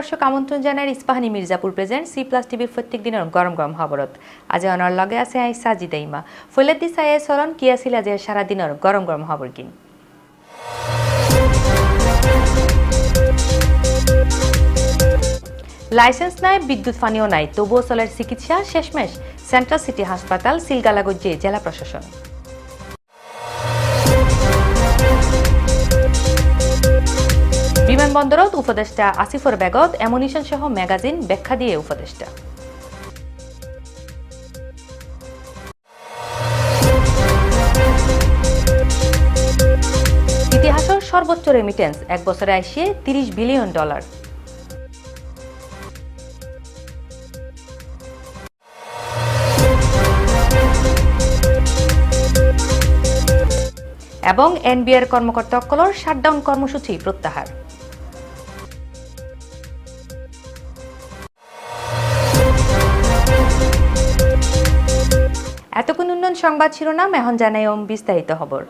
দর্শক আমন্ত্রণ জানার Ispahani Mirzapur present C plus টিভির প্রত্যেক দিনের গরম গরম খবরত। আজ অনার লগে আছে আই সাজিদা ইমা ফলেদি সায়ে সরণ কি আছিল সারা দিনের গরম গরম খবর কিন? লাইসেন্স নাই, বিদ্যুৎ পানীয় নাই, তবুও চলের চিকিৎসা শেষমেশ। সেন্ট্রাল সিটি হাসপাতাল সিলগালাগজ্জে জেলা প্রশাসন। বিমানবন্দরত উপদেষ্টা আসিফর বেগত অ্যামুনিশন সহ ম্যাগাজিন ব্যাখ্যা দিয়ে উপদেষ্টা। ইতিহাসের সর্বোচ্চ রেমিটেন্স এক বছরে আসিয়ে তিরিশ বিলিয়ন ডলার। এবং এনবিআর কর্মকর্তাসকলৰ শাটডাউন কর্মসূচি প্রত্যাহার। এতক্ষণ উন্নয়ন সংবাদ শিরোনাম, এখন জানাই বিস্তারিত খবর।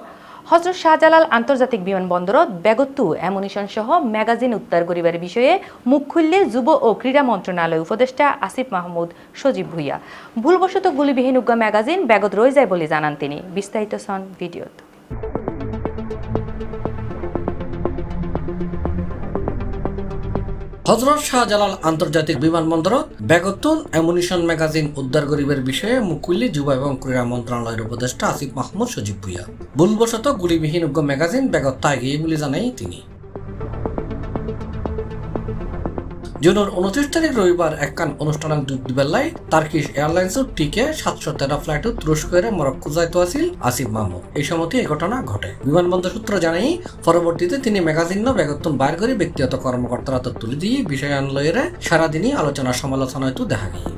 হজরত শাহজালাল আন্তর্জাতিক বিমানবন্দরত বেগত্তু অ্যামুনিশন সহ ম্যাগাজিন উত্তার করিবার বিষয়ে মুখ খুললে যুব ও ক্রীড়া মন্ত্রণালয় উপদেষ্টা আসিফ মাহমুদ সজীব ভুইয়া। ভুলবশত গুলিবিহীন উগ্র ম্যাগাজিন বেগত রয়ে যায় বলে জানান তিনি। বিস্তারিত সন ভিডিওত। হজরত শাহজালাল আন্তর্জাতিক বিমানবন্দরত ব্যাগতুন অ্যামুনিশন ম্যাগাজিন উদ্ধার গরিবের বিষয়ে মুকুল্লি যুব এবং ক্রীড়া মন্ত্রণালয়ের উপদেষ্টা আসিফ মাহমুদ সজীব ভুইয়া। ভুলবশত গুলিবিহীন উগ্র ম্যাগাজিন ব্যাগত তাগিয়ে বলে জানাই তিনি। জুনের উনত্রিশ তারিখ রবিবার একখান অনুষ্ঠান দুবেলায় তার্কিশ এয়ারলাইন্সের টিকে সাতশো তেরো ফ্লাইট তুরস্কের মরক্কো যাইতে আছিল আসিফ মাহমুদ। এই সময়তে এই ঘটনা ঘটে। বিমানবন্দর সূত্র জানাই পরবর্তীতে তিনি ম্যাগাজিন বেগত্তম বাইর করে ব্যক্তিগত কর্মকর্তারা তো তুলে দিয়ে বিষয়ান্বয়ের সারাদিনই আলোচনা সমালোচনা হয়তো দেখা গিয়ে।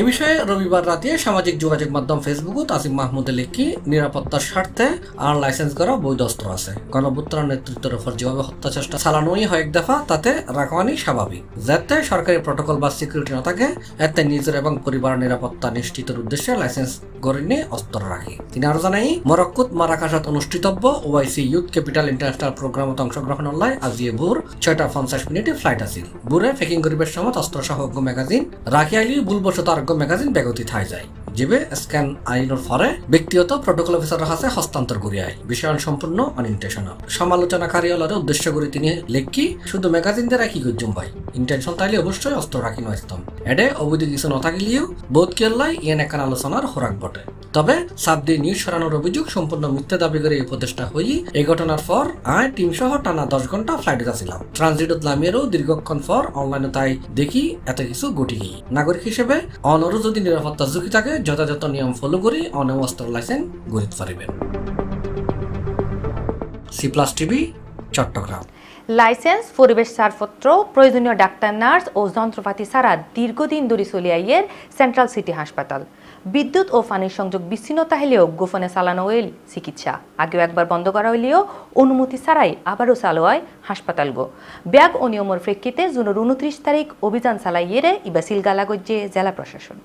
এ বিষয়ে রবিবার রাতে সামাজিক যোগাযোগ মাধ্যম ফেসবুকত আসিফ মাহমুদে লিখি নিরাপত্তার স্বার্থে আর লাইসেন্স করা বৈধ অস্ত্র আছে। গণপুত্রার নেতৃত্বের উপর যেভাবে হত্যা চেষ্টা চালানোই হয় এক দফা, তাতে রাখওয়ানি স্বাভাবিক। যাতে সরকারি প্রটোকল বা সিকিউরিটি না থাকে, এতে নিজের এবং পরিবার নিরাপত্তা নিশ্চিতের উদ্দেশ্যে লাইসেন্স গড়ে নিয়ে অস্ত্র রাখি। তিনি আরও জানাই মরক্কুত মারাকাশাত অনুষ্ঠিতব্য, ওআইসি ইউথ ক্যাপিটাল ইন্টারন্যাশনাল প্রোগ্রামত অংশগ্রহণ হল্লাই আজিয়ে ভোর ছয়টা পঞ্চাশ মিনিটে ফ্লাইট আছিল। বুরে ফেকিং করিবার সময় অস্ত্র সহ ম্যাগাজিন রাখি আইলি ভুলবশত আরোগ্য ম্যাগাজিন বেগতি থাই যায়। যেবে স্ক্যান আইনের ফরে ব্যক্তিগত প্রটোকল অফিসারের কাছে হস্তান্তর করিয়ায় বিষয় সম্পূর্ণ অনইন্টেনশনাল সমালোচনাকারী হলার উদ্দেশ্য করে তিনি লেখি, শুধু ম্যাগাজিন দ্বারা কি ভাই ইন্টেনশন তাইলে অবশ্যই অস্ত্র রাখি নয়স্তম এডে অবৈধ কিছু নথাকিলেও বোধ কেল্লাই ইয়েন একান আলোচনার খোরাক বটে। তবে সাবদি নিউজ সরানোর অভিযোগ সম্পূর্ণ মিথ্যা দাবি করে এই উপদেষ্টা হই এই ঘটনার পর আয় টিম সহ টানা দশ ঘণ্টা ফ্লাইটে যাচ্ছিলাম ট্রানজিটত নামিয়েরও দীর্ঘক্ষণ পর অনলাইনে তাই দেখি এত কিছু ঘটি নাগরিক হিসেবে অনরও যদি নিরাপত্তা ঝুঁকি থাকে যথাযথ নিয়ম ফলো করি অনেক অস্ত্র লাইসেন্স গড়িতে পারিবেন। C plus TV Chittagong. License পরিবেশ ছাড়পত্র, প্রয়োজনীয় ডাক্তার, নার্স ও যন্ত্রপাতি ছাড়া দীর্ঘদিন ধরে চলে আইয়ের সেন্ট্রাল সিটি হাসপাতাল বিদ্যুৎ ও পানির সংযোগ বিচ্ছিন্নতা হলেও গোপনে চালানো হইল চিকিৎসা। আগেও একবার বন্ধ করা হইলেও অনুমতি ছাড়াই আবারও চালু হয় হাসপাতাল গো। ব্যাগ ও নিয়মের প্রেক্ষিতে জুনের উনত্রিশ তারিখ অভিযান চালাইয়েরে ইবা সিলগালাগজ্জে জেলা প্রশাসন।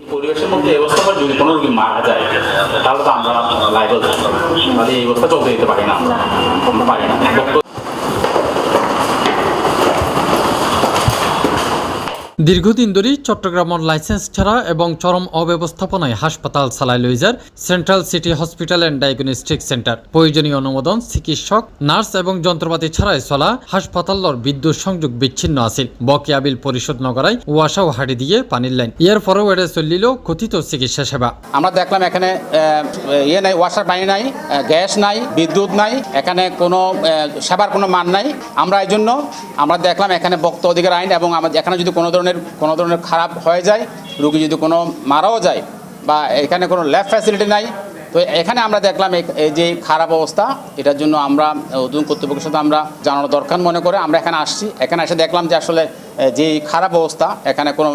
পরিবেশের মধ্যে অবস্থা অবস্থা যদি কোনো রোগী মারা যায়, তাহলে তো আমরা লাইভ তাহলে এই অবস্থা চলতে দিতে পারি না। আমরা পারি না। দীর্ঘদিন ধরেই চট্টগ্রামের লাইসেন্স ছাড়া এবং চরম অব্যবস্থাপনায় হাসপাতাল চালাই লইজার central city hospital and diagnostic center. প্রয়োজনীয় অনুমোদন, চিকিৎসক, নার্স এবং যন্ত্রপাতি ছাড়াই চলা হাসপাতালর বিদ্যুৎ সংযোগ বিচ্ছিন্ন আছিল। বকেয়া বিল পরিশোধ নকরায় ওয়াসাও হাড়ি দিয়ে পানির লাইন। ইয়ার পরেও এড়ে চলিল কথিত চিকিৎসা সেবা। আমরা দেখলাম এখানে ইয়ে নাই, ওয়াশার পানি নাই গ্যাস নাই, বিদ্যুৎ নাই, এখানে কোনো সেবার কোনো মান নাই। আমরা এই জন্য, আমরা দেখলাম এখানে বক্ত অধিকার আইন এবং আমাদের এখানে যদি কোনো ধরনের কোনো ধরনের খারাপ হয়ে যায়, রুগী যদি কোনো মারাও যায়, বা এখানে কোনো ল্যাব ফ্যাসিলিটি নাই, তো এখানে আমরা দেখলাম এই- যে খারাপ অবস্থা, এটার জন্য আমরা উদ্যোগ কর্তৃপক্ষের সাথে আমরা জানানো দরকার মনে করে আমরা এখানে আসছি। এখানে এসে দেখলাম যে আসলে যে খারাপ অবস্থা, এখানে কোনো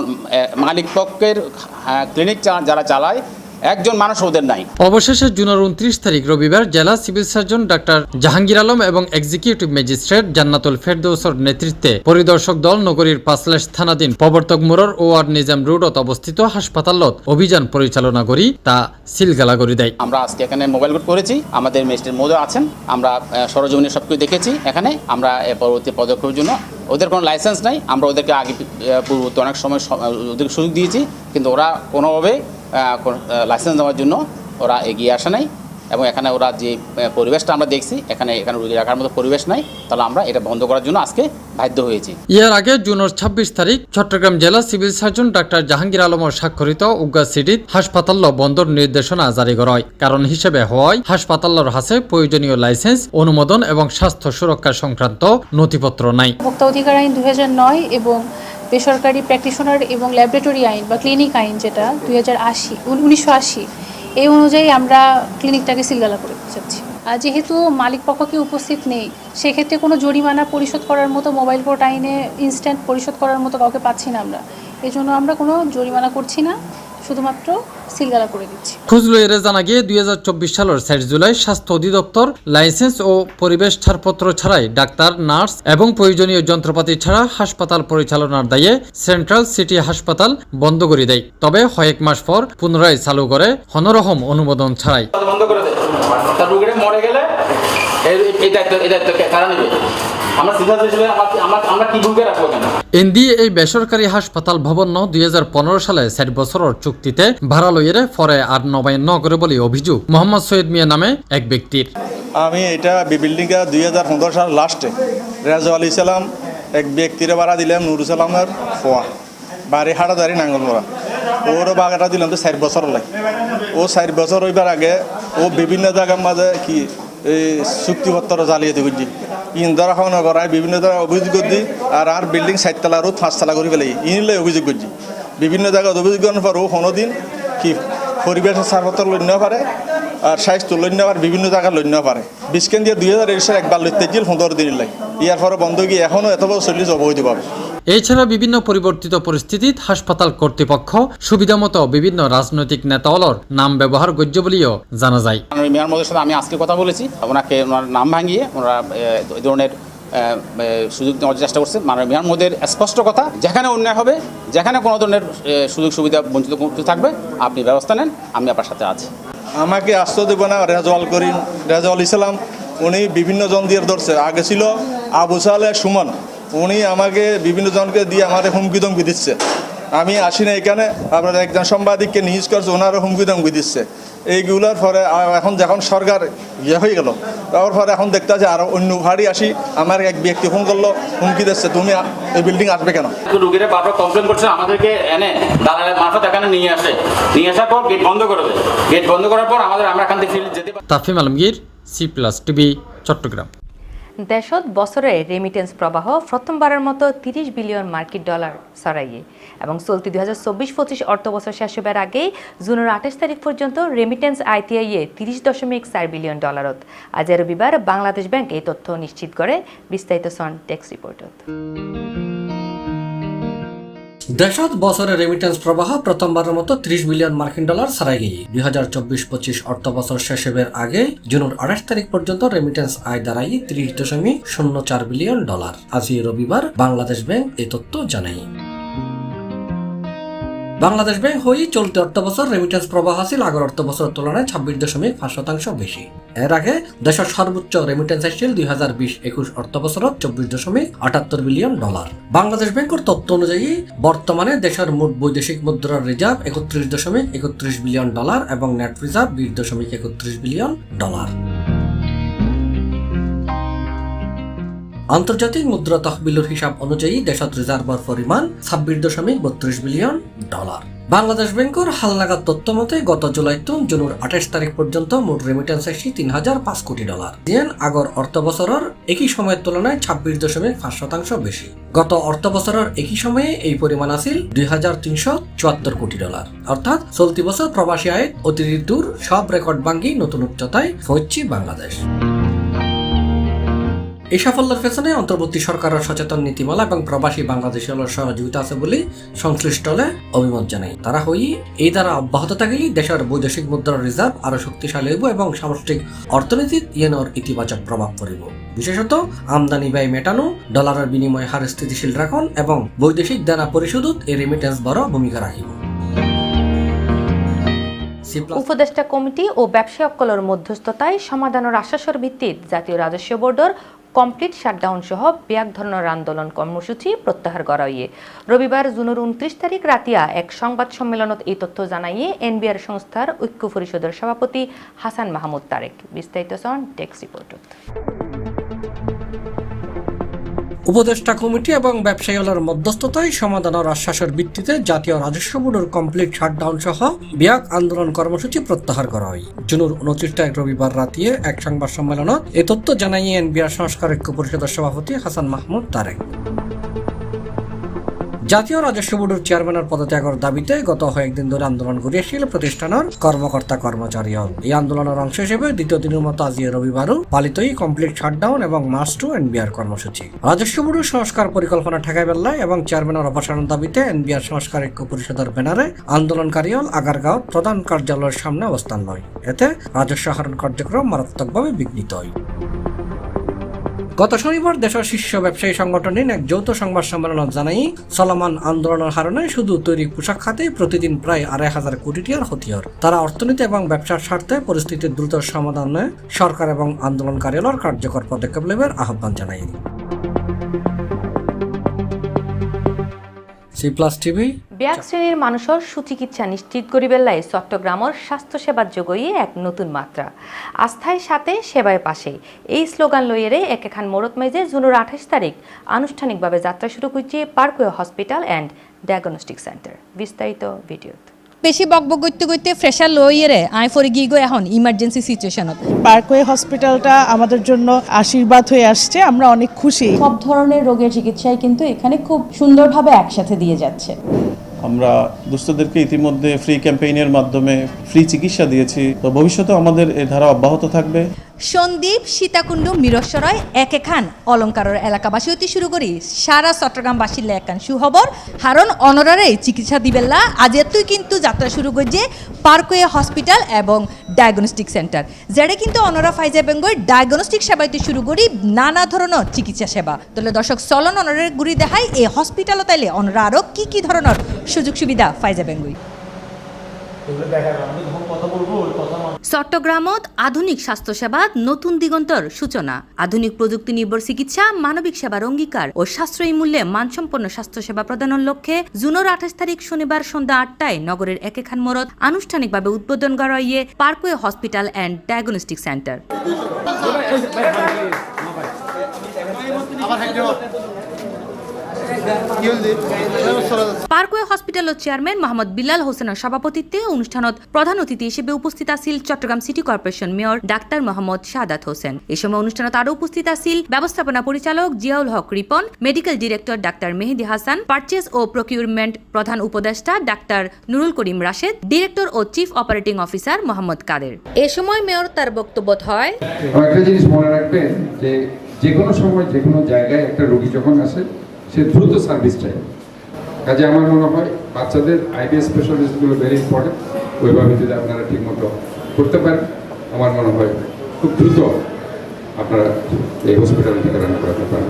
মালিক পক্ষের ক্লিনিক যারা চালায় একজন মানুষ ওদের নাই। অবশেষে জুনের উনত্রিশ তারিখ রবিবার জেলা civil surgeon doctor Jahangir Alam এবং এক্সিকিউটিভ ম্যাজিস্ট্রেট জান্নাতুল ফেরদৌসর নেতৃত্বে পরিদর্শক দল নগরীর পাঁচলাশ থানাধীন প্রবর্তক মোড়র ও আর নিজাম রোডত অবস্থিত হাসপাতালত অভিযান পরিচালনা করি তা সিলগালা করে দেয়। আমরা আজকে এখানে মোবাইল কোর্ট করেছি আমাদের ম্যাজিস্ট্রেট মোদও আছেন আমরা সরজমিনে সব কিছু দেখেছি এখানে আমরা পরবর্তী পদক্ষেপের জন্য ওদের কোনো লাইসেন্স নাই আমরা ওদেরকে আগে আহ, পূর্ববর্তী অনেক সময় ওদেরকে সুযোগ দিয়েছি কিন্তু ওরা কোনোভাবে লাইসেন্স দেওয়ার জন্য ওরা এগিয়ে আসে নাই এবং এখানে ওরা যে পরিবেশটা আমরা দেখছি এখানে এখানে রুগী রাখার মতো পরিবেশ নাই তাহলে আমরা এটা বন্ধ করার জন্য আজকে বাধ্য হয়েছি। এর আগে জুনের ছাব্বিশ তারিখ চট্টগ্রাম জেলা সিভিল সার্জন ডাক্তার জাহাঙ্গীর আলমর স্বাক্ষরিত উগা সিটিত হাসপাতাল বন্দর নির্দেশনা জারি করা হয় কারণ হিসেবে হওয়ায় হাসপাতালের হাতে প্রয়োজনীয় লাইসেন্স অনুমোদন এবং স্বাস্থ্য সুরক্ষা সংক্রান্ত নথিপত্র নাই। ভোক্তা অধিকার আইন দুই হাজার নয় এবং বেসরকারি প্র্যাকটিশনার এবং ল্যাবরেটরি আইন বা ক্লিনিক আইন যেটা দুই হাজার আশি উনিশশো আশি, এই অনুযায়ী আমরা ক্লিনিকটাকে সিলগালা করে যাচ্ছি। আর যেহেতু মালিক পক্ষকে উপস্থিত নেই, সেক্ষেত্রে কোনো জরিমানা পরিশোধ করার মতো মোবাইল কোর্ট আইনে ইনস্ট্যান্ট পরিশোধ করার মতো কাউকে পাচ্ছি না আমরা। এই জন্য আমরা কোনো জরিমানা করছি না। শুধুমাত্র সিলগালা করে দিচ্ছি। খুজলো এর জানা গিয়ে দুই হাজার চব্বিশ সালের ষাট জুলাই স্বাস্থ্য অধিদপ্তর লাইসেন্স ও পরিবেশ ছাড়পত্র ছাড়াই ডাক্তার নার্স এবং প্রয়োজনীয় যন্ত্রপাতি ছাড়া হাসপাতাল পরিচালনার দায়ে সেন্ট্রাল সিটি হাসপাতাল বন্ধ করে দেয়। তবে কয়েক মাস পর পুনরায় চালু করে হনরহম অনুমোদন ছাড়াই। বন্ধ করে দে তার রুগীটা মরে গেলে এই- দায়িত্ব এই দায়িত্ব কে- কারা নেবে? আমরা সিদ্ধান্ত হিসেবে আমরা- আমরা আমরা কি ভূমিকা রাখব কেন এনডি এই বেসরকারি হাসপাতাল ভবন ন দুই হাজার পনেরো সালে ষাট বছরের চুক্তিতে ভাড়া লইয়েরে পরে আর নবায়ন ন করে বলে অভিযোগ। মোহাম্মদ সৈয়দ মিয়া নামে এক ব্যক্তির। আমি এটা বিল্ডিংটা দুই হাজার পনেরো সাল লাস্টে রেজা আলী সালাম এক ব্যক্তির ভাড়া দিলাম নুরু সালামের ফোয়া বাড়ি হাটাদারি নাঙ্গলমোড়া। ওর বাগাটা দিলাম তো চার বছর লাগে। ও চার বছর হইবার আগে ও বিভিন্ন জায়গার মাঝে কি এই চুক্তিপত্র জালিয়াতি করছি ইন্দারা হওয়া করায় বিভিন্ন জায়গায় অভিযোগ করছি, আর আর বিল্ডিং চারতলা আর পাঁচতলা করে ফেলাই ইনলে অভিযোগ করছি। বিভিন্ন জায়গায় অভিযোগ করার পরও কোনোদিন দিন কি পরিবেশের সারপত্র লইন পারে, আর স্বাস্থ্য লইন আর বিভিন্ন জায়গায় লইন পারে। বিশ কেন্দ্রীয় দুই হাজার একুশের একবার লইতে গিয়ে পনেরো দিন লাগে। ইয়ার পরে বন্ধ গিয়ে এখনও এত বছর চল্লিশ অবৈধভাবে। এছাড়া বিভিন্ন পরিবর্তিত পরিস্থিতিত হাসপাতাল কর্তৃপক্ষ সুবিধামতো বিভিন্ন রাজনৈতিক নেতাওয়ালর নাম ব্যবহার যোগ্য বলেও জানা যায়। মেয়র মহোদয়ের সাথে আমি আজকে কথা বলেছি। ওনাকে ওনার নাম ভাঙিয়ে ওনারা এই ধরনের সুযোগ নেওয়ার চেষ্টা করছে মাননীয় মেয়র মহোদয়ের স্পষ্ট কথা যেখানে অন্যায় হবে যেখানে কোনো ধরনের সুযোগ সুবিধা বঞ্চিত করতে থাকবে আপনি ব্যবস্থা নেন আমি আপনার সাথে আছি। আমাকে আস্ত দেব না রেজাল করিম। রেজাউল ইসলাম উনি বিভিন্ন জন দিয়ে ধরছে। আগে ছিল আবু সালে সুমন। উনি আমাকে বিভিন্ন জনকে দিয়ে আমাদের হুমকি ধমকি দিচ্ছে। আমি আসি না এখানে আপনার একজন সাংবাদিককে নিউজ করছে ওনারও হুমকি ধমকি দিচ্ছে। এইগুলোর পরে এখন যখন সরকার ইয়ে হয়ে গেল তারপর পরে এখন দেখতে আছে আরও অন্য ভাড়ি আসি আমার এক ব্যক্তি ফোন করল হুমকি দিচ্ছে তুমি এই বিল্ডিং আসবে কেন? রুগীরা বারবার কমপ্লেন করছে আমাদেরকে এনে দালালের মারফত এখানে নিয়ে আসে। নিয়ে আসার পর গেট বন্ধ করে দেয়। গেট বন্ধ করার পর আমাদের আমরা এখান থেকে ফিরে যেতে পারি। Tafim Alamgir C plus TV Chittagong. দেশত বছরে রেমিটেন্স প্রবাহ প্রথমবারের মতো তিরিশ বিলিয়ন মার্কিন ডলার সরাইয়ে এবং চলতি দুই হাজার চব্বিশ পঁচিশ অর্থ বছর শেষ হবার আগেই জুনের আঠাশ তারিখ পর্যন্ত রেমিটেন্স আইটিআইয়ে তিরিশ দশমিক চার বিলিয়ন ডলারত। আজ রবিবার বাংলাদেশ ব্যাংক এই তথ্য নিশ্চিত করে, বিস্তারিত সন টেক্স রিপোর্টত। দেশত বছরে রেমিটেন্স প্রবাহ প্রথমবারের মতো ত্রিশ বিলিয়ন মার্কিন ডলার ছাড়াই গিয়ে দুই হাজার চব্বিশ পঁচিশ অর্থ বছর শেষ হবার আগে জুনের আঠাশ তারিখ পর্যন্ত রেমিটেন্স আয় দাঁড়াই ত্রিশ দশমিক শূন্য চার বিলিয়ন ডলার। আজ রবিবার বাংলাদেশ ব্যাংক এ তথ্য জানাই বাংলাদেশ ব্যাংক হই চলতি অর্থ বছর রেমিটেন্স প্রবাহ আছিল আগের অর্থ বছরের তুলনায় ছাব্বিশ দশমিক পাঁচ শতাংশ বেশি। এর আগে দেশের সর্বোচ্চ রেমিটেন্স আসছিল দুই হাজার বিশ একুশ অর্থ বছরত চব্বিশ দশমিক আটাত্তর বিলিয়ন ডলার। বাংলাদেশ ব্যাংকের তথ্য অনুযায়ী, বর্তমানে দেশের মোট বৈদেশিক মুদ্রার রিজার্ভ একত্রিশ দশমিক একত্রিশ বিলিয়ন ডলার এবং নেট রিজার্ভ বিশ দশমিক একত্রিশ বিলিয়ন ডলার। আন্তর্জাতিক মুদ্রা তহবিলের হিসাব অনুযায়ী দেশত রিজার্ভের পরিমাণ ছাব্বিশ দশমিক বত্রিশ বিলিয়ন ডলার। বাংলাদেশ ব্যাংকের হালনাগাদ তথ্য মতে, গত জুলাই তুন জুনের আঠাশ তারিখ পর্যন্ত মোট রেমিটেন্স আসি তিন হাজার পাঁচ কোটি ডলার। যেন আগর অর্থ বছরের একই সময়ের তুলনায় ছাব্বিশ দশমিক পাঁচ শতাংশ বেশি। গত অর্থ বছরের একই সময়ে এই পরিমাণ আছিল দুই হাজার তিনশো চুয়াত্তর কোটি ডলার। অর্থাৎ চলতি বছর প্রবাসী আয় অতিরিক্তুর সব রেকর্ড ভাঙ্গি নতুন উচ্চতায় পৌঁছি বাংলাদেশ। এই সাফল্যের পেছনে অন্তর্বর্তী সরকারের সচেতন নীতিমালা এবং প্রবাসী বাংলাদেশের সহযোগিতা আছে বলে সংশ্লিষ্ট হলে অভিমত জানাই তারা হই, এই দ্বারা অব্যাহত থাকলে দেশের বৈদেশিক মুদ্রার রিজার্ভ আরও শক্তিশালী হইব এবং সামষ্টিক অর্থনীতিত ইয়েনর ইতিবাচক প্রভাব পড়িব। বিশেষত, আমদানি ব্যয় মেটানো, ডলারের বিনিময় হার স্থিতিশীল রাখন এবং বৈদেশিক দেনা পরিশোধত এই রেমিটেন্স বড় ভূমিকা রাখিব। উপদেষ্টা কমিটি ও ব্যবসায়ী ব্যবসায়কলর মধ্যস্থতায় সমাধানের আশ্বাসের ভিত্তিত জাতীয় রাজস্ব বোর্ডের কমপ্লিট শাটডাউন সহ ব্যাগ ধরনের আন্দোলন কর্মসূচি প্রত্যাহার করা হইয়ে রবিবার জুনের উনত্রিশ তারিখ রাতিয়া এক সংবাদ সম্মেলনত এই তথ্য জানাইয়ে এনবিআর সংস্থার ঐক্য পরিষদের সভাপতি হাসান মাহমুদ তারেক। বিস্তারিত সন টেক্স রিপোর্টত। উপদেষ্টা কমিটি এবং ব্যবসায়ীদের মধ্যস্থতায় সমাধানের আশ্বাসের ভিত্তিতে জাতীয় রাজস্ব বোর্ডের কমপ্লিট শাটডাউন সহ বিয়াক আন্দোলন কর্মসূচি প্রত্যাহার করা হয়। জুনুর উনত্রিশ তারিখ রবিবার রাতিয়ে এক সংবাদ সম্মেলনত এ তথ্য জানাইয়ে এনবিআর সংস্কার ঐক্য পরিষদের সভাপতি হাসান মাহমুদ তারেক। জাতীয় রাজস্ব বোর্ডের চেয়ারম্যানের পদত্যাগের দাবিতে গত কয়েকদিন ধরে আন্দোলন করিয়াছিল প্রতিষ্ঠানের কর্মকর্তা কর্মচারী এই আন্দোলনের অংশ হিসেবে দ্বিতীয় দিনের মতো আজ রবিবারও পালিতই কমপ্লিট শাটডাউন এবং মার্চ টু এনবিআর কর্মসূচি। রাজস্ব বোর্ডের সংস্কার পরিকল্পনা ঠেকাই বেল্লায় এবং চেয়ারম্যানের অপসারণ দাবিতে এনবিআর সংস্কার ঐক্য পরিষদের ব্যানারে আন্দোলনকারী হল আগারগাঁও প্রধান কার্যালয়ের সামনে অবস্থান নয়। এতে রাজস্ব আহরণ কার্যক্রম মারাত্মকভাবে বিঘ্নিত হয়। গত শনিবার দেশের শীর্ষ ব্যবসায়ী সংগঠনের এক যৌথ সংবাদ সম্মেলন জানাই, চলমান আন্দোলনের হারণে শুধু তৈরি পোশাক খাতে প্রতিদিন প্রায় আড়াই হাজার কোটি টিয়ার হয় তারা অর্থনীতি এবং ব্যবসার স্বার্থে পরিস্থিতির দ্রুত সমাধানে সরকার এবং আন্দোলনকারীদের কার্যকর পদক্ষেপ নেবার আহ্বান জানাই। সি প্লাস টিভি ব্যাক শ্রেণির মানুষের সুচিকিৎসা নিশ্চিত করিবেল্লাই চট্টগ্রামের স্বাস্থ্যসেবার যোগই এক নতুন মাত্রা। আস্থায় সাথে সেবায় পাশে। এই স্লোগান লইয়েরে একেখান মোরত মেজে জুনের আঠাশ তারিখ আনুষ্ঠানিকভাবে যাত্রা শুরু করছে Parkway hospital and diagnostic center. বিস্তারিত ভিডিওত। বেশি বকবক করতে করতে ফ্রেশার লইয়েরে আই ফরে গিয়ে গো এখন ইমার্জেন্সি সিচুয়েশনত পার্কওয়ে হসপিটালটা আমাদের জন্য আশীর্বাদ হয়ে আসছে আমরা অনেক খুশি। সব ধরনের রোগের চিকিৎসায় কিন্তু এখানে খুব সুন্দরভাবে একসাথে দিয়ে যাচ্ছে। আমরা দুস্থদেরকে ইতিমধ্যে ফ্রি ক্যাম্পেইনের মাধ্যমে ফ্রি চিকিৎসা দিয়েছি। তো ভবিষ্যতে আমাদের এ ধারা অব্যাহত থাকবে। সন্দীপ, সীতাকুণ্ড মিরস্বরয় এক এখান অলঙ্কারের এলাকাবাসী হতে শুরু করি সারা চট্টগ্রামবাসীর একান সুখবর। হারণ অনরারে চিকিৎসা দিবেল্লা আজ তুই কিন্তু যাত্রা শুরু করছে পার্কওয়ে হসপিটাল এবং ডায়াগনস্টিক সেন্টার। যেটা কিন্তু অনরা ফাইজা বেঙ্গল ডায়াগনস্টিক সেবাইতে শুরু করি নানা ধরনের চিকিৎসা সেবা। তাহলে দর্শক, চলন অনরের গুড়ি দেখায় এই হসপিটালও তাইলে অনরা আরও কি কি ধরনের সুযোগ সুবিধা ফাইজা বেঙ্গই চট্টগ্রামত আধুনিক স্বাস্থ্যসেবাত নতুন দিগন্তর সূচনা। আধুনিক প্রযুক্তি নির্ভর চিকিৎসা, মানবিক সেবার অঙ্গীকার ও সাশ্রয়ী মূল্যে মানসম্পন্ন স্বাস্থ্যসেবা প্রদানের লক্ষ্যে জুনের আঠাশ তারিখ শনিবার সন্ধ্যা আটটায় নগরের একেখান মোড়ত আনুষ্ঠানিকভাবে উদ্বোধন করা হইয়ে Parkway Hospital and Diagnostic Centre Parkway হসপিটালের চেয়ারম্যান মোহাম্মদ বিলাল হোসেনের সভাপতিত্বে অনুষ্ঠানত প্রধান অতিথি হিসেবে উপস্থিত আছিল Chittagong city corporation mayor doctor Mohammad Shahadat Hossain. এ সময় অনুষ্ঠানত আরও উপস্থিত আছিল ব্যবস্থাপনা পরিচালক Ziaul Haque Ripon, medical director doctor Mehedi Hasan, purchase ও প্রকিউরমেন্ট প্রধান উপদেষ্টা ডাক্তার নুরুল করিম রাশেদ, ডিরেক্টর ও chief operating officer Mohammad Kader. এ সময় মেয়র তার বক্তব্য হয় একটা জিনিস মনে রাখবেন যে যে কোনো সময় যে কোনো জায়গায় একটা রোগী যখন আসে সে দ্রুত সার্ভিস চাই কাজে আমার মনে হয় বাচ্চাদের আইডিয়া স্পেশালিস্টগুলো ভেরি ইম্পর্টেন্ট ওইভাবে যদি আপনারা ঠিকমতো করতে পারেন আমার মনে হয় খুব দ্রুত আপনারা এই হসপিটাল থেকে রান করাতে পারেন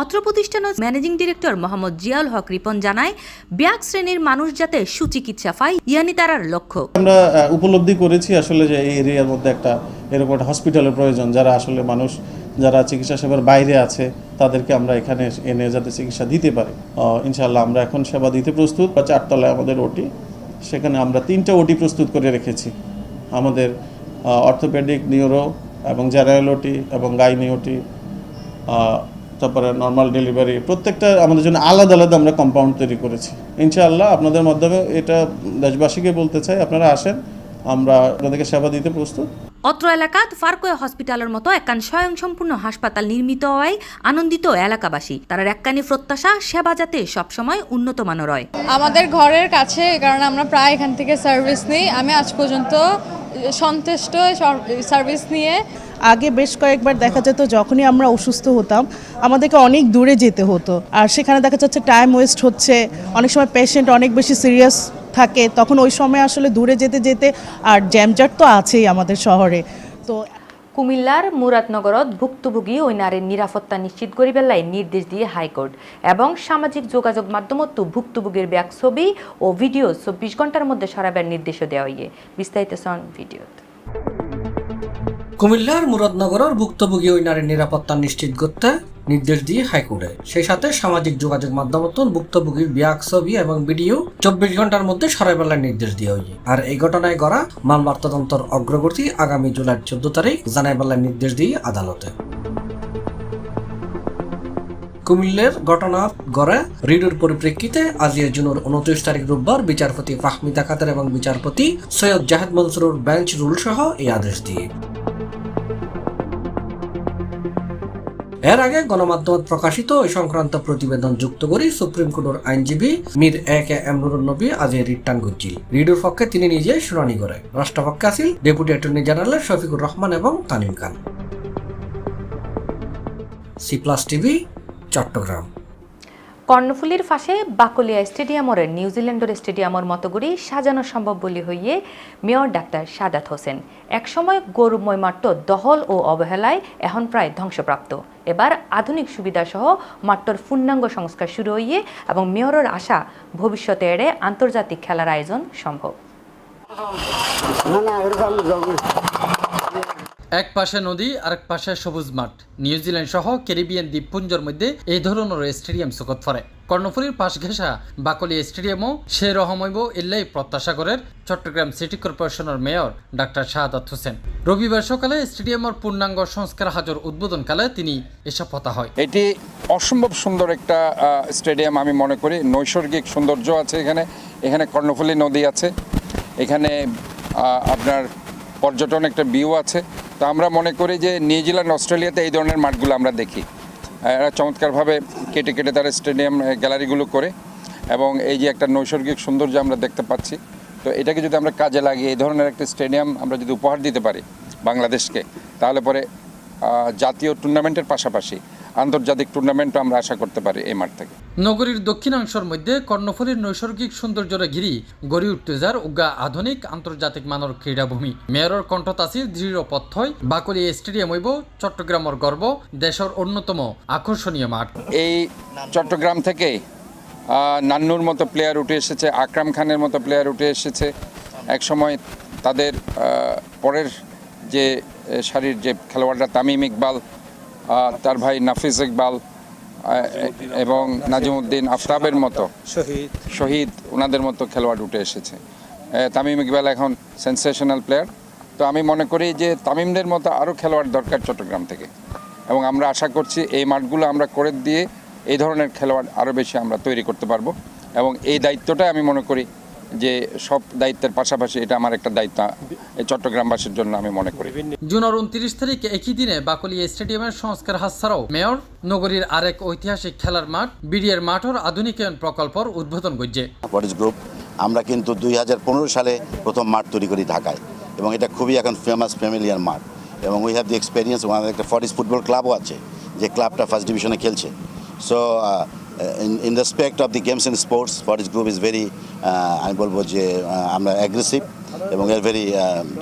অত্র প্রতিষ্ঠানের ম্যানেজিং ডিরেক্টর মোহাম্মদ জিয়াল হক রিপন জানায় ব্যাগ শ্রেণির মানুষ যাতে সুচিকিৎসা পায় ইয়ানি তারার লক্ষ্য। আমরা উপলব্ধি করেছি আসলে যে এই এরিয়ার মধ্যে একটা এরকম একটা হসপিটালের প্রয়োজন যারা আসলে মানুষ যারা চিকিৎসা সেবার বাইরে আছে তাদেরকে আমরা এখানে এনে যাতে চিকিৎসা দিতে পারি। আহ, ইনশাআল্লাহ আমরা এখন সেবা দিতে প্রস্তুত। বা চারতলায় আমাদের ওটি সেখানে আমরা তিনটা ওটি প্রস্তুত করে রেখেছি। আমাদের অর্থোপেডিক নিউরো এবং জেনারেল ওটি এবং গাইনি ওটি তারপরে নর্মাল ডেলিভারি প্রত্যেকটা আমাদের জন্য আলাদা আলাদা আমরা কম্পাউন্ড তৈরি করেছি। ইনশাআল্লাহ আপনাদের মাধ্যমে এটা দেশবাসীকে বলতে চাই আপনারা আসেন আমরা আপনাদেরকে সেবা দিতে প্রস্তুত। অত্র এলাকাত ফারকোয়া হসপিটালের মতো একখান স্বয়ংসম্পূর্ণ হাসপাতাল নির্মিত হওয়ায় আনন্দিত এলাকাবাসী। তারা একখানি প্রত্যাশা, সেবা যাতে সবসময় উন্নত মানের হয়। আমাদের ঘরের কাছে কারণ আমরা প্রায় এখান থেকে সার্ভিস নিই। আমি আজ পর্যন্ত সন্তুষ্ট সার্ভিস নিয়ে আগে বেশ কয়েকবার দেখা যেত যখনই আমরা অসুস্থ হতাম। আমাদেরকে অনেক দূরে যেতে হতো। আর সেখানে দেখা যাচ্ছে টাইম ওয়েস্ট হচ্ছে। অনেক সময় পেশেন্ট অনেক বেশি সিরিয়াস থাকে। তখন ওই সময় আসলে দূরে যেতে যেতে আর জ্যামজাট তো আছেই আমাদের শহরে। তো কুমিল্লার মুরাদনগরত ভুক্তভোগী ওই নারীর নিরাপত্তা নিশ্চিত করি বেলায় নির্দেশ দিয়ে হাইকোর্ট এবং সামাজিক যোগাযোগ মাধ্যমত ভুক্তভোগীর ব্যাগ ছবি ও ভিডিও চব্বিশ ঘণ্টার মধ্যে সরাবার নির্দেশও দেওয়া হইয়ে। বিস্তারিত সন ভিডিওত। কুমিল্লার মুরাদনগরের ভুক্তভোগী ওই নারীর নিরাপত্তা নিশ্চিত করতে নির্দেশ দিয়ে হাইকোর্টে। সেই সাথে সামাজিক যোগাযোগ মাধ্যমত ভুক্তভোগীর ব্যাগ, ছবি এবং ভিডিও চব্বিশ ঘণ্টার মধ্যে সরাইবেলার নির্দেশ দেওয়া হয়েছে। আর এই ঘটনায় গড়া মামলার তদন্তর অগ্রগতি আগামী জুলাই চোদ্দ তারিখ জানাইবেলার নির্দেশ দিয়ে আদালতে। কুমিল্লের ঘটনা গড়ে রিডুর পরিপ্রেক্ষিতে আজিয়া জুনের উনত্রিশ তারিখ রোববার বিচারপতি ফাহমিদা খাতের এবং বিচারপতি সৈয়দ জাহেদ মনসুরুর বেঞ্চ রুল সহ এই আদেশ দিয়ে। এর আগে গণমাধ্যমে প্রকাশিত ওই সংক্রান্ত প্রতিবেদন যুক্ত করে সুপ্রিম কোর্টের আইনজীবী Mir A K M Nurul Nabi আজ রিটার্ন করছিল। রিডুর পক্ষে তিনি নিজে শুনানি করে রাষ্ট্রপক্ষে আছিল deputy attorney general Shafiqur Rahman এবং Tanim Khan. C plus TV, Chittagong. কর্ণফুলির ফাঁসে বাকলিয়া স্টেডিয়ামরে নিউজিল্যান্ডের স্টেডিয়ামর মতো করে সাজানো সম্ভব বলে হইয়ে মেয়র ডাক্তার সাদাত হোসেন। একসময় গৌরবময় মাঠট দহল ও অবহেলায় এখন প্রায় ধ্বংসপ্রাপ্ত। এবার আধুনিক সুবিধা সহ মাঠটর পূর্ণাঙ্গ সংস্কার শুরু হইয়ে এবং মেয়রের আশা ভবিষ্যতে এড়ে আন্তর্জাতিক খেলার আয়োজন সম্ভব। এক পাশে নদী আর এক পাশে সবুজ মাঠ। নিউজিল্যান্ড সহ ক্যারিবিয়ান দ্বীপপুঞ্জের মধ্যে এই ধরনের স্টেডিয়াম চকত ফরে কর্ণফুলির পাশ ঘেঁষা বাকলিয়া স্টেডিয়ামও সে রহমৈব ইল্লাই প্রত্যাশা চট্টগ্রাম সিটি কর্পোরেশনের মেয়র ডাক্তার শাহাদাত হোসেন। রবিবার সকালে স্টেডিয়ামের পূর্ণাঙ্গ সংস্কার হাজর উদ্বোধনকালে তিনি এসব কথা হয়। এটি অসম্ভব সুন্দর একটা স্টেডিয়াম আমি মনে করি। নৈসর্গিক সৌন্দর্য আছে এখানে। এখানে কর্ণফুলী নদী আছে। এখানে আপনার পর্যটন একটা ভিউ আছে। তো আমরা মনে করি যে নিউজিল্যান্ড অস্ট্রেলিয়াতে এই ধরনের মাঠগুলো আমরা দেখি। এরা চমৎকারভাবে কেটে কেটে তারা স্টেডিয়াম গ্যালারিগুলো করে এবং এই যে একটা নৈসর্গিক সৌন্দর্য আমরা দেখতে পাচ্ছি। তো এটাকে যদি আমরা কাজে লাগিয়ে, এই ধরনের একটা স্টেডিয়াম আমরা যদি উপহার দিতে পারি বাংলাদেশকে, তাহলে পরে জাতীয় টুর্নামেন্টের পাশাপাশি আন্তর্জাতিক টুর্নামেন্ট আমরা আশা করতে পারি এই মাঠ থেকে। নগরীর দক্ষিণাংশের মধ্যে কর্ণফুলীর নৈসর্গিক সৌন্দর্যরে ঘিরি গড়ি উঠতে যার উগা আধুনিক আন্তর্জাতিক মানের ক্রীড়াভূমি। মেয়রের কণ্ঠতাসির দৃঢ় পথ্যই বাকলি স্টেডিয়াম হইব চট্টগ্রামের গর্ব দেশের অন্যতম আকর্ষণীয় মাঠ। এই চট্টগ্রাম থেকে নান্নুর মতো প্লেয়ার উঠে এসেছে আকরাম খানের মতো প্লেয়ার উঠে এসেছে। একসময় তাদের পরের যে সারির যে খেলোয়াড়রা তামিম ইকবাল তার ভাই নাফিজ ইকবাল এবং নাজিমুদ্দিন আফতাবের মতো শহীদ। শহীদ ওনাদের মতো খেলোয়াড় উঠে এসেছে। তামিম ইকবাল এখন সেন্সেশনাল প্লেয়ার তো আমি মনে করি যে তামিমদের মতো আরও খেলোয়াড় দরকার চট্টগ্রাম থেকে। এবং আমরা আশা করছি এই মাঠগুলো আমরা করে দিয়ে এই ধরনের খেলোয়াড় আরও বেশি আমরা তৈরি করতে পারব। এবং এই দায়িত্বটা আমি মনে করি যে সব দায়িত্বের পাশাপাশি এটা আমার একটা দায়িত্ব এই চট্টগ্রামবাসীর জন্য আমি মনে করি। জুনের উনত্রিশ তারিখ একই দিনে বাকলিয়া স্টেডিয়ামের সংস্কার হাত ছাড়াও মেয়র নগরীর আরেক ঐতিহাসিক খেলার মাঠ বিডিএর মাঠের আধুনিকায়ন প্রকল্পর উদ্বোধন করছে। ফরেস্ট গ্রুপ আমরা কিন্তু দুই হাজার পনেরো সালে প্রথম মাঠ তৈরি করি ঢাকায় এবং এটা খুবই এখন ফেমাস ফ্যামিলিয়ার মাঠ এবং উই হ্যাভ দি এক্সপিরিয়েন্স আমাদের একটা ফরেস্ট ফুটবল ক্লাবও আছে যে ক্লাবটা ফার্স্ট ডিভিশনে খেলছে। So in in respect of the games and sports forest group is very আমি বলব যে আহ, আমরা অ্যাগ্রেসিভ এবং এর ভেরি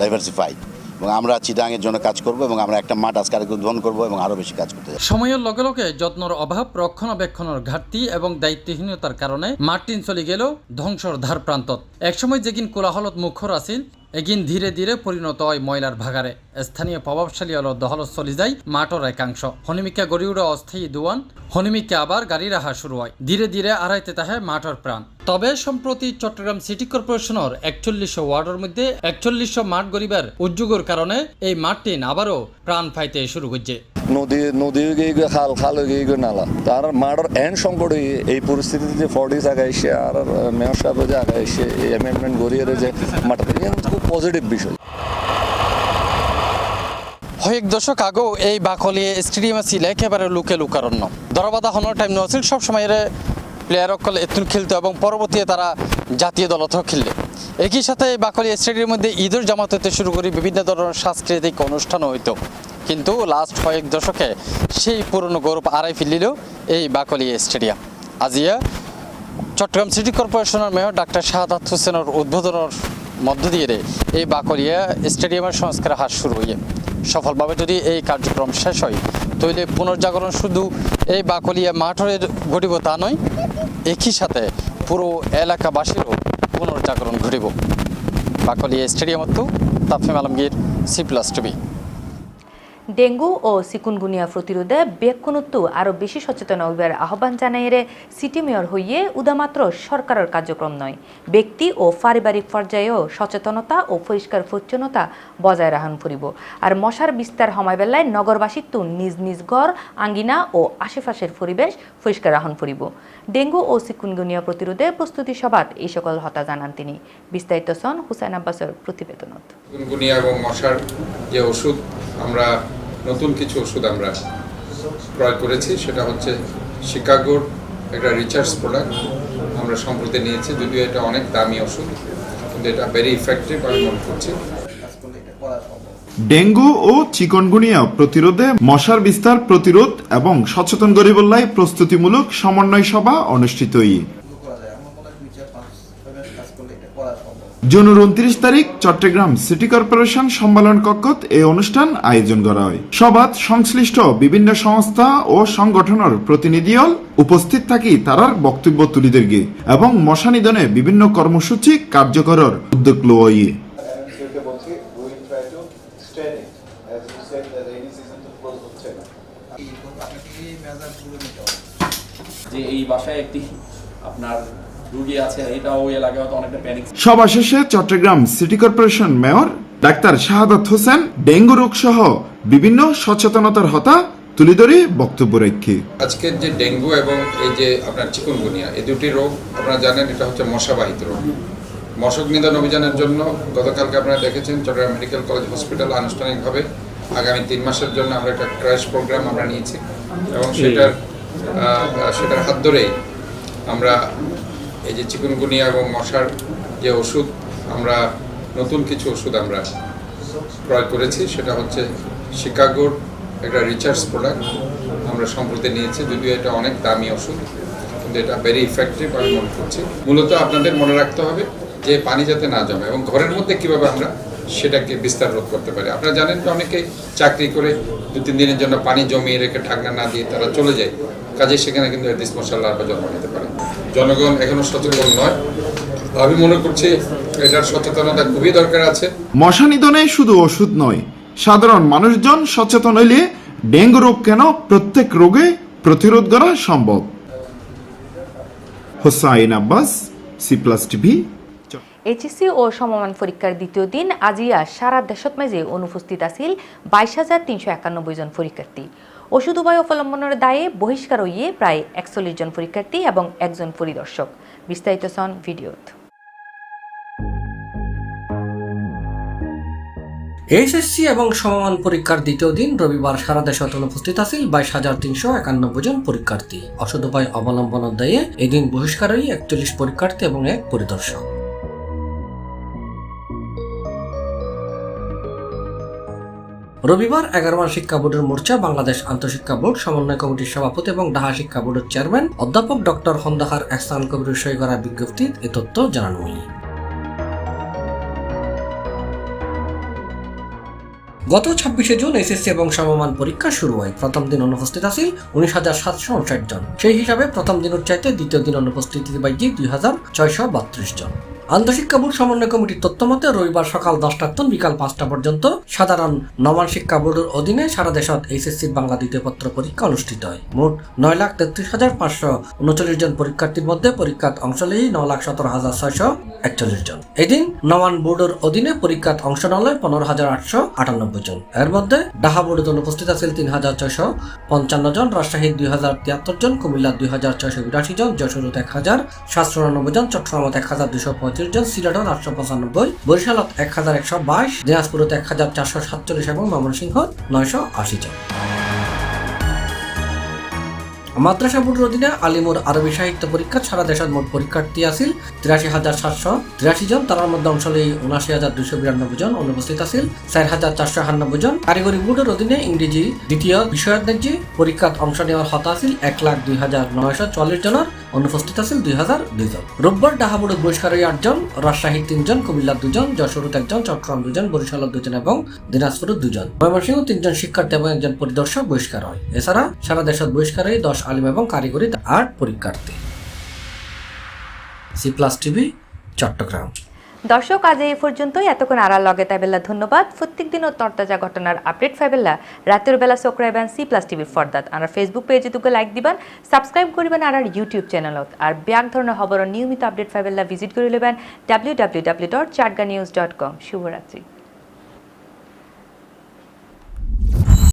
ডাইভার্সিফাইড এবং আমরা চিটাঙের জন্য কাজ করব এবং আমরা একটা মাঠ আজকে আরেক উদ্বোধন করব এবং আরও বেশি কাজ করতে সময়ের লগে লগে যত্নর অভাব রক্ষণাবেক্ষণের ঘাটতি এবং দায়িত্বহীনতার কারণে মার্টিন চলে গেল ধ্বংসর ধার প্রান্তত একসময় যেগিন কোলাহলত মুখর আছিল এগিন ধীরে ধীরে পরিণত হয় ময়লার ভাগারে স্থানীয় প্রভাবশালী হল দহলত চলি যায়, মাঠর একাংশ। হনিমিকা গড়ি উড়া অস্থায়ী দুয়ান, হনিমিকা আবার গাড়ি রাহা শুরু হয়। ধীরে ধীরে আড়াইতে তাহে মাঠর প্রাণ। তবে সম্প্রতি চট্টগ্রাম সিটি কর্পোরেশনের একচল্লিশশো ওয়ার্ডের মধ্যে একচল্লিশশো মাঠ গরিবের উদ্যোগের কারণে এই মাঠটিন আবারও প্রাণ পাইতে শুরু করছে। নদী নদী গিয়ে গিয়ে খাল খাল গিয়ে গিয়ে নালা। তার মাঠের এন সংকট এই পরিস্থিতিতে যে আগাইছে আর মেয়র সাহেব যে আগাইছে, এই অ্যামেন্ডমেন্ট গড়িয়ে যে খুব পজিটিভ বিষয়। হয়েক দশক আগেও এই বাকলিয়ে স্টেডিয়ামে ছিল একেবারে লুকে লুকারণ্য। দরবাদা হনোর টাইম নছিল সবসময় এর প্লেয়ার সকল এতুন খেলতো এবং পরবর্তীতে তারা জাতীয় দলতেও খেললে একই সাথে এই বাকলি স্টেডিয়ামের মধ্যে ঈদের জামাত হতে শুরু করে বিভিন্ন ধরনের সাংস্কৃতিক অনুষ্ঠানও হইতো। কিন্তু লাস্ট কয়েক দশকে সেই পুরনো গৌরব আড়াই ফেলিল এই বাকলি স্টেডিয়াম। আজিয়া চট্টগ্রাম সিটি কর্পোরেশনের মেয়র ডাক্তার শাহাদ হোসেনের উদ্বোধনের মধ্য দিয়ে এই বাকরিয়া স্টেডিয়ামের সংস্কার হাস শুরু হয়ে সফলভাবে যদি এই কার্যক্রম শেষ হয় তাহলে পুনর্জাগরণ শুধু এই বাকলিয়া মাঠের ঘটিব তা নয়, একই সাথে পুরো এলাকাবাসীরও পুনর্জাগরণ ঘটিব। Baklia স্টেডিয়ামত Tafim Alamgir, C plus TV. Dengue ও চিকুনগুনিয়া প্রতিরোধে বেকুনত্তু আরও বেশি সচেতন হইবার আহ্বান জানাইরে সিটি মেয়র হইয়ে উদামাত্র সরকারের কার্যক্রম নয়, ব্যক্তি ও পারিবারিক পর্যায়েও সচেতনতা ও পরিষ্কার পরিচ্ছন্নতা বজায় রাখন ফুরিব আর মশার বিস্তার হমায় বেলায় নগরবাসী তু নিজ নিজ ঘর, আঙ্গিনা ও আশেপাশের পরিবেশ পরিষ্কার রাখন ফুরিব ডেঙ্গু ও চিকুনগুনিয়া প্রতিরোধে প্রস্তুতি সভাত এই সকল হতা জানান তিনি। বিস্তারিত সন হুসাইন আব্বাসের প্রতিবেদনত। এবং মশার যে ওষুধ আমরা নতুন কিছু ওষুধ আমরা ক্রয় করেছি, সেটা হচ্ছে শিকাগোর একটা রিচার্জ প্রোডাক্ট আমরা সম্প্রতি নিয়েছি, যদিও এটা অনেক দামি ওষুধ, কিন্তু এটা ভেরি ইফেক্টিভ আমি মনে করছি। ডেঙ্গু ও চিকনগুনিয়া প্রতিরোধে মশার বিস্তার প্রতিরোধ এবং সচেতন গরিবল্লায় প্রস্তুতিমূলক সমন্বয় সভা অনুষ্ঠিত জুনের উনত্রিশ তারিখ চট্টগ্রাম সিটি কর্পোরেশন সম্মেলন কক্ষত এই অনুষ্ঠান আয়োজন করা হয়। সভাত সংশ্লিষ্ট বিভিন্ন সংস্থা ও সংগঠনের প্রতিনিধিল উপস্থিত থাকি তারার বক্তব্য তুলি দেরগে এবং মশা নিধনে বিভিন্ন কর্মসূচি কার্যকরের উদ্যোগ লইয়ে যে এই বাসায় একটি আপনার রুগী আছে এটা ওই এলাকায় হয়তো অনেকটা প্যানিক সভা শেষে Chittagong city corporation mayor doctor Shahadat Hossain dengue রোগ সহ বিভিন্ন সচেতনতার হতা তুলে ধরে বক্তব্য রেখে। আজকের যে ডেঙ্গু এবং এই যে আপনার চিকুনগুনিয়া এই দুটি রোগ আপনারা জানেন এটা হচ্ছে মশাবাহিত রোগ। মশক নিধন অভিযানের জন্য গতকালকে আপনারা দেখেছেন চট্টগ্রাম মেডিকেল কলেজ হসপিটাল আনুষ্ঠানিকভাবে আগামী তিন মাসের জন্য আমরা একটা ক্র্যাশ প্রোগ্রাম আমরা নিয়েছি এবং সেটার আহ, সেটার হাত ধরেই আমরা এই যে চিকুনগুনিয়া এবং মশার যে ওষুধ, আমরা নতুন কিছু ওষুধ আমরা ক্রয় করেছি, সেটা হচ্ছে শিকাগোর একটা রিচার্জ প্রোডাক্ট আমরা সম্প্রতি নিয়েছি, যদিও এটা অনেক দামি ওষুধ, কিন্তু এটা ভেরি ইফেক্টিভ আমি মনে করছি। মূলত আপনাদের মনে রাখতে হবে যে পানি যাতে না জমে এবং ঘরের মধ্যে কীভাবে আমরা সেটাকে বিস্তার রোধ করতে পারি। আপনারা জানেন যে অনেকেই চাকরি করে দু তিন দিনের জন্য পানি জমিয়ে রেখে ঢাকনা না দিয়ে তারা চলে যায় কাজে সেখানে কিন্তু এডিস মশার লার্ভা জন্ম নিতে পারে জনগণ এখনও সচেতন নয়। আমি মনে করছি এটার সচেতনতা খুবই দরকার আছে। মশা নিধনে শুধু ওষুধ নয় সাধারণ মানুষজন সচেতন হইলে ডেঙ্গু রোগ কেন প্রত্যেক রোগে প্রতিরোধ করা সম্ভব? Hossain Abbas C plus TV. HSC ও সমমান পরীক্ষার দ্বিতীয় দিন আজিয়া সারা দেশত মাঝে অনুপস্থিত আছিল বাইশ হাজার তিনশো একানব্বই জন পরীক্ষার্থী। ওষুধ উপায় অবলম্বনের দায়ে বহিষ্কার হইয়ে প্রায় একচল্লিশ জন পরীক্ষার্থী এবং একজন পরিদর্শক। বিস্তারিত সন ভিডিওত। এইচএসসি এবং সমমান পরীক্ষার দ্বিতীয় দিন রবিবার সারা দেশত অনুপস্থিত আছিল বাইশ হাজার তিনশো একানব্বই জন পরীক্ষার্থী। অসদ উপায় অবলম্বনের দায়ে এদিন বহিষ্কার হয়ে একচল্লিশ পরীক্ষার্থী এবং এক পরিদর্শক। রবিবার এগারোবার শিক্ষা বোর্ডের মোর্চা, বাংলাদেশ আন্তঃশিক্ষা বোর্ড, সমন্বয় কমিটির সভাপতি এবং ঢাকা শিক্ষা বোর্ডের চেয়ারম্যান অধ্যাপক ডক্টর খন্দাকার এহসান কবির সই করা বিজ্ঞপ্তিত এ তথ্য জানানো হয় গত ছাব্বিশে জুন এসএসসি এবং সমমান পরীক্ষা শুরু হয়। প্রথম দিন অনুপস্থিত আছিল উনিশ হাজার সাতশো উনষাট জন। সেই হিসাবে প্রথম দিনের চাইতে দ্বিতীয় দিন অনুপস্থিতি বাইজি দুই হাজার ছয়শো বাত্রিশ জন। আন্তঃশিক্ষা বোর্ড সমন্বয় কমিটির তথ্য মতে, রবিবার সকাল দশটার তন বিকাল পাঁচটা পর্যন্ত সাধারণ নমান শিক্ষা বোর্ডের অধীনে সারা দেশত এইচএসসির বাংলা দ্বিতীয় পত্র পরীক্ষা অনুষ্ঠিত হয়। মোট নয় লাখ তেত্রিশ হাজার পাঁচশো উনচল্লিশ জন পরীক্ষার্থীর মধ্যে পরীক্ষাত অংশ নেই ন লাখ সতেরো হাজার ছয়শো একচল্লিশ জন। এদিন নমান বোর্ডের অধীনে পরীক্ষাত অংশ নলয় পনেরো হাজার আটশো আটানব্বই জন। এর মধ্যে ঢাকা বোর্ডে অনুপস্থিত আছিল তিন হাজার ছয়শো পঞ্চান্ন জন রাজশাহী দুই হাজার তিয়াত্তর জন কুমিল্লা দুই হাজার ছয়শো বিরাশি জন যশোর এক হাজার সাতশো জন চট্টগ্রামত এক হাজার দুশো উনত্রিশ জন সিলেটত আটশো পঁচানব্বই এক হাজার একশো বাইশ, দিনাজপুরত এক হাজার চারশো সাতচল্লিশ এবং ময়মনসিংহ নয়শো আশি জন মাদ্রাসা বোর্ডের অধীনে আলিমুর আরবি সাহিত্য পরীক্ষা, সারা দেশের মোট পরীক্ষার্থী আছিল তিরাশি হাজার সাতশো। তিরাশি জন তার মধ্যে অংশ লই উনাশি হাজার দুশো বিরানব্বই জন অনুপস্থিত আছিল। চার হাজার চারশো আটানব্বই জন। কারিগরি বোর্ডের অধীনে ইংরেজি দ্বিতীয় বিষয়ের ন্যায্যে পরীক্ষাত অংশ নেওয়ার হতা আছিল এক লাখ দুই হাজার নয়শো চল্লিশ জনের। অনুপস্থিত আছিল দুই হাজার দুইজন রোববার ডাহাবুড়ে বহিষ্কারী আটজন রাজশাহী তিনজন, কুমিল্লার দুজন যশোরত একজন, চট্টগ্রাম দুজন বরিশালত দুজন এবং দিনাজপুর দুজন। ময়মনসিংহ তিনজন শিক্ষার্থী এবং একজন পরিদর্শক বহিষ্কার হয়। এছাড়া সারা দেশের বহিষ্কারে দশ আলিম এবং কারিগরি আট পরীক্ষার্থী। C plus TV, Chittagong. দর্শক, আজ এই পর্যন্তই। এতক্ষণ আড়াল লগে তাইবেল্লা ধন্যবাদ। প্রত্যেক দিন ও তরতাজা ঘটনার আপডেট ফাইবেল্লা রাতের বেলা সক্রাইবেন সি প্লাস টিভির ফর্দাত। আর ফেসবুক পেজে তোকে লাইক দিবেন সাবস্ক্রাইব করিবেন আর ইউটিউব চ্যানেলত আর ব্যাগ ধরনের খবর নিয়মিত আপডেট ফাইবেল্লা ভিজিট করে নেবেন W W W dot Chatga news dot com শুভরাত্রি।